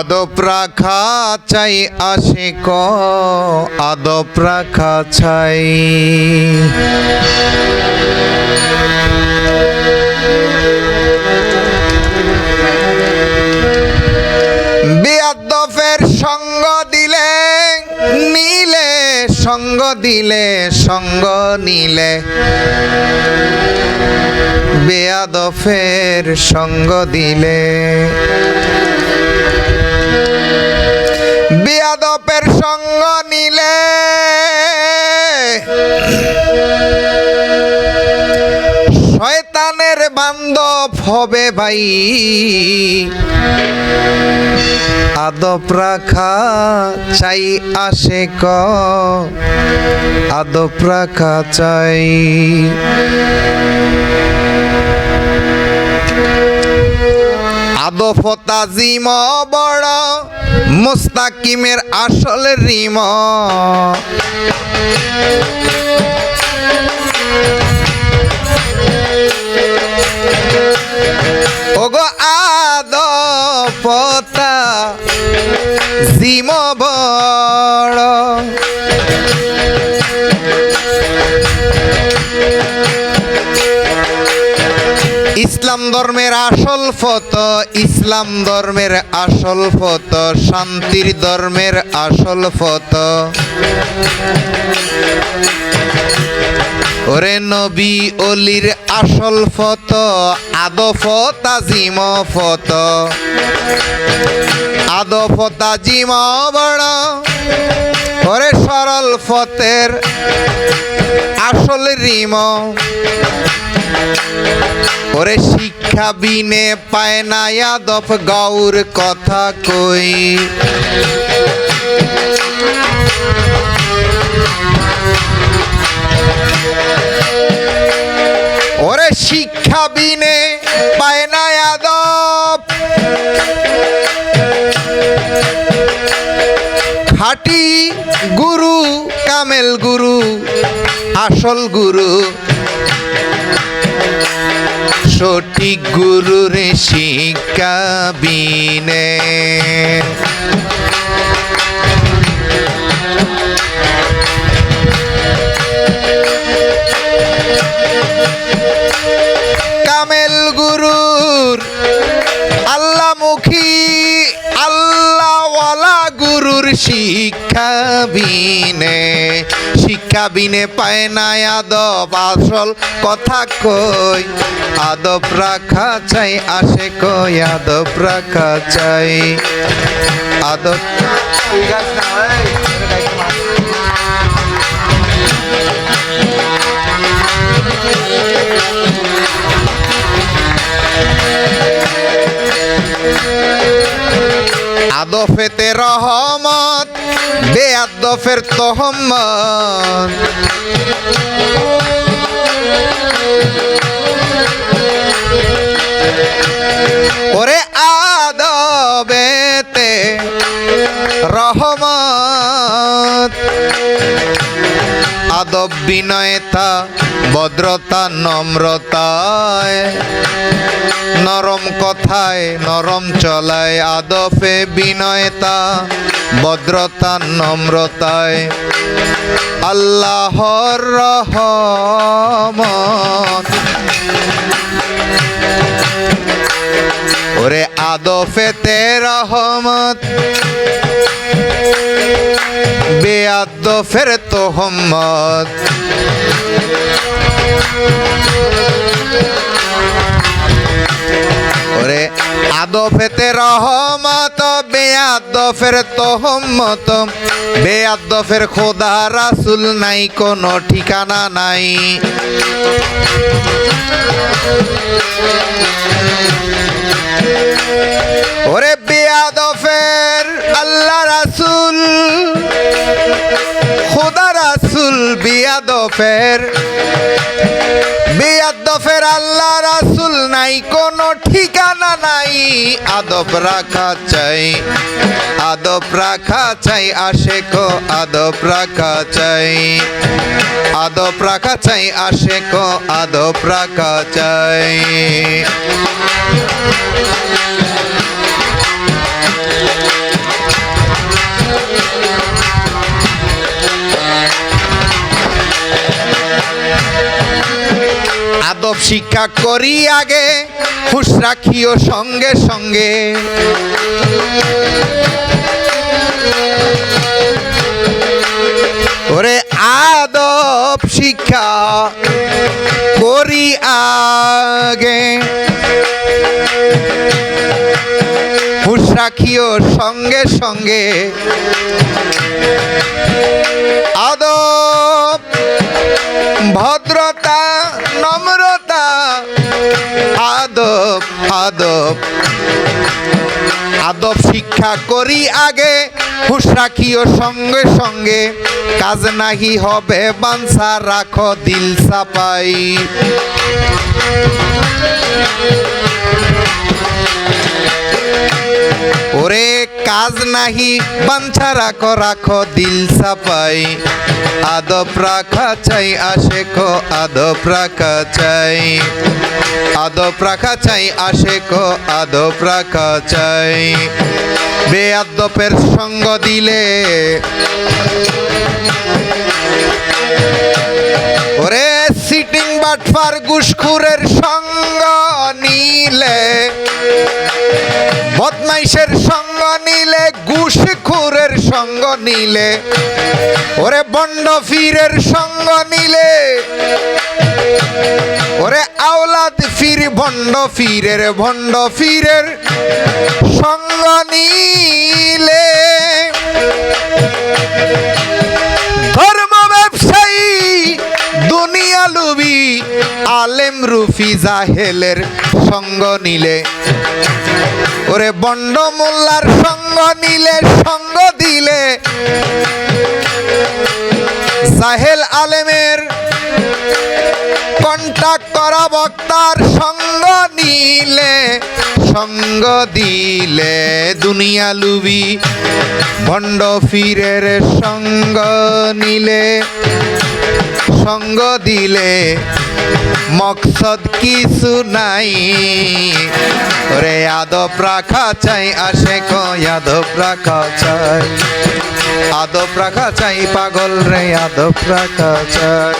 আদব রাখা চাই আশিক আদব রাখা চাই। বেয়াদফের সঙ্গ দিলে নিলে সঙ্গ দিলে, সঙ্গ নিলে। বেয়াদফের সঙ্গ দিলে বেয়াদপের সঙ্গ নিলে। শয়তানের বান্ধব হবে ভাই। আদব রাখা চাই আসে ক আদব রাখা চাই আদব তাজিম বড় মুস্তাকিমের আসল রিম। ওগো আদপতা জিম বড়। ইসলাম ধর্মের আসল ফত ইসলাম ধর্মের আসল ফত শান্তির ধর্মের আসল ফত ওরে নবী অলির আসল ফত আদফত আজিম ফত আদফ তাজিম বড় ওরে সরল ফতের আসল রিম। ওরে শিক্ষা বিনে পায় না আদফ গৌর কথা কই। ওরে শিক্ষা বিনে আসল গুরু। সঠিক গুরুর শিক্ষা বিনে কামেল গুরুর আল্লাহমুখী আল্লাহওয়ালা গুরুর শিক্ষা বিনে শিক্ষা বিনে পায় না আদব আসল কথা কই? আদব রাখা চাই, আসে কই? আদব রাখা চাই। আদব আদফেতে রহমত বেআদফের তহম্মত ওরে আদব বিনয়তা, ভদ্রতা নম্রতায়। নরম কথায় নরম চলায়, আদফে বিনয়তা, ভদ্রতা নম্রতায়। আল্লাহর রহমত। ওরে আদফেতে রহমত। বেআদফের তোহম্মদ ওরে আদফেতে রহমত বেআদফের তোহম্মত বেআদফের খোদা রাসুল নাই, কোনো ঠিকানা নাই। ওরে বেয়াদফের বিয়াদফের। বিয়াদফের আল্লাহ রাসুল নাই, কোনো ঠিকানা নাই। আদব রাখা চাই, আদব রাখা চাই, আশেক আদব রাখা চাই। আদব রাখা চাই, আশেক আদব রাখা চাই। শিক্ষা করি আগে, হুশ রাখিও সঙ্গে সঙ্গে। ওরে আদব শিক্ষা করি আগে। হুশ রাখিও সঙ্গে সঙ্গে। আদব, ভদ্রতা, নম্রতা আদব আদব। আদব শিক্ষা করি আগে, হুশ রাখিও সঙ্গে সঙ্গে। কাজ নাহি হবে, বাঞ্ছা রাখো, দিল সাপাই ওরে কাজ নাহি বাঞ্ছা রাখো রাখো দিল সাপাই আদব রাখা চাই আসে কো আদব রাখা চাই। আদব রাখা চাই আসে কো আদব রাখা চাই। বেআদবের সঙ্গ দিলে ওরে সিটিং বাটফার গুসখুরের সঙ্গ নিলে বদমাইশের সঙ্গ নিলে, ঘুষখুরের সঙ্গ নিলে, ওরে বন্ড ফিরের সঙ্গ নিলে, ওরে আওলাদ ফির ভণ্ড ফিরের ভণ্ড ফিরের সঙ্গ নিলে। রুফি জাহেলের সঙ্গ নিলে। ওরে বন্ড মোল্লার সঙ্গ নিলে, সঙ্গ দিলে। সাহেল আলেমের কন্টাক্ট করা বক্তার সঙ্গ নিলে, সঙ্গ দিলে দুনিয়া লুবি। ভণ্ড ফিরের সঙ্গ নিলে, সঙ্গ দিলে। মকসদ কিছু নাই। রে আদব রাখা চাই আসে কদব রাখা চাই? আদব রাখা চাই, পাগল রে, আদব রাখা চাই।